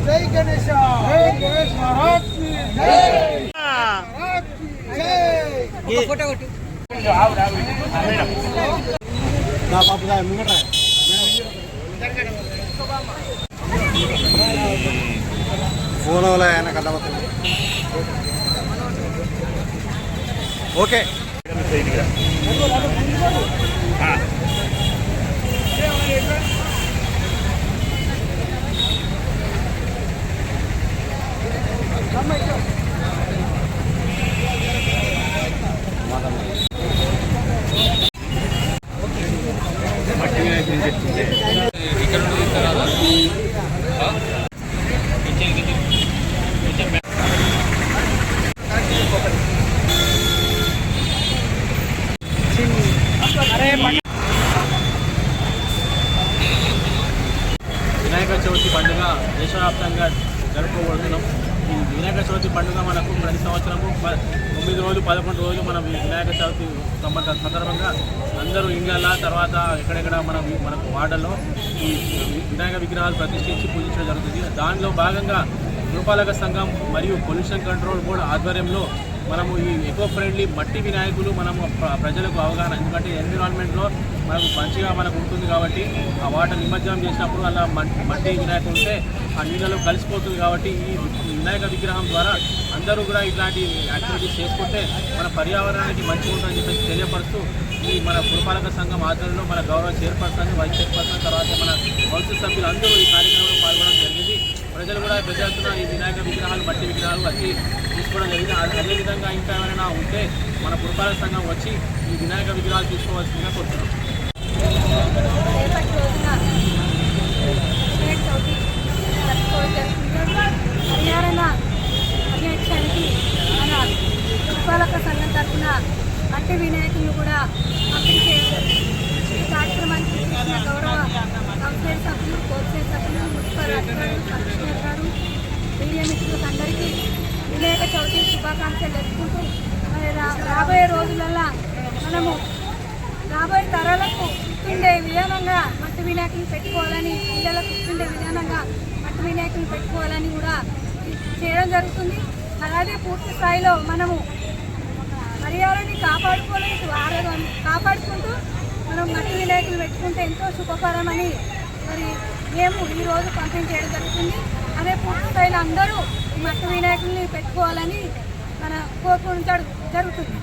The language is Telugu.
మధ్య జై గణేష జై గణేష్ మహారాజ్ కి జై మహారాజ్ కి జై ఫోటో కొట్టు నా పాప దా ముంగట ఫోన్ వాళ్ళ ఆయన కట్టబడుతుంది ఓకే వినాయక చవితి పండుగ దేశవ్యాప్తంగా జరుపుకోబడుతున్నాం. వినాయక చవితి పండుగ మనకు ప్రతి సంవత్సరము ప- తొమ్మిది రోజులు పదకొండు రోజులు మనం వినాయక చవితి సంబంధ సందర్భంగా అందరూ ఇండ్ల తర్వాత ఎక్కడెక్కడ మన మనకు వాడల్లో ఈ వినాయక విగ్రహాలు ప్రతిష్ఠించి పూజించడం జరుగుతుంది. దానిలో భాగంగా పురపాలక సంఘం మరియు పొల్యూషన్ కంట్రోల్ బోర్డు ఆధ్వర్యంలో మనము ఈ ఎకో ఫ్రెండ్లీ మట్టి వినాయకులు మనము ప్రజలకు అవగాహన ఎందుకంటే ఎన్విరాన్మెంట్లో మనకు మంచిగా మనకు ఉంటుంది కాబట్టి ఆ వాటర్ నిమజ్జనం చేసినప్పుడు అలా మట్టి మట్టి ఉంటే ఆ నీళ్ళలో కలిసిపోతుంది కాబట్టి ఈ వినాయక విగ్రహం ద్వారా అందరూ కూడా ఇట్లాంటి యాక్టివిటీస్ చేసుకుంటే మన పర్యావరణానికి మంచిగా ఉంటుందని చెప్పేసి తెలియపరుస్తూ ఈ మన పురపాలక సంఘం ఆధ్వర్యంలో మన గౌరవ చైర్పర్సన్ వైస్ చైర్పర్సన్ తర్వాత మన కౌన్సిల్ సభ్యులు అందరూ ఈ కార్యక్రమంలో పాల్గొనడం జరిగింది. ప్రజలు కూడా పెద్ద ఈ వినాయక విగ్రహాలు మట్టి విగ్రహాలు వచ్చి తీసుకోవడం జరిగింది అదేవిధంగా ఇంకా ఏమైనా ఉంటే మన పురపాలక సంఘం వచ్చి ఈ వినాయక విగ్రహాలు తీసుకోవాల్సిందిగా కోరుతున్నాం. రేపటి అధ్యక్షానికి మన పురపాలక సంఘం తరఫున మట్టి వినాయకులను కూడా పంపిణీ చేయడం ఈ కార్యక్రమానికి గౌరవ కౌన్సిలర్ సభ్యులు సభ్యులు శుభాకాంక్షలు తెలుపుకుంటూ రా- రాబోయే రోజులల్లో మనము రాబోయే తరాలకు గుర్తుండే విధానంగా మట్టి వినాయకులు పెట్టుకోవాలని పిల్లలకు గుర్తుండే విధానంగా మట్టి వినాయకులు పెట్టుకోవాలని కూడా చేయడం జరుగుతుంది. అలాగే పూర్తి స్థాయిలో మనము పర్యావరణాన్ని కాపాడుకోవాలని ఆరోగ్యం కాపాడుకుంటూ మనం మట్టి వినాయకులు పెట్టుకుంటే ఎంతో శుభకరమని మరి మేము ఈరోజు పంపిణీ చేయడం జరుగుతుంది. అదే పూర్తి స్థాయిలో అందరూ మట్టి వినాయకుల్ని పెట్టుకోవాలని మన కోరుకుంటాడు జరుగుతుంది.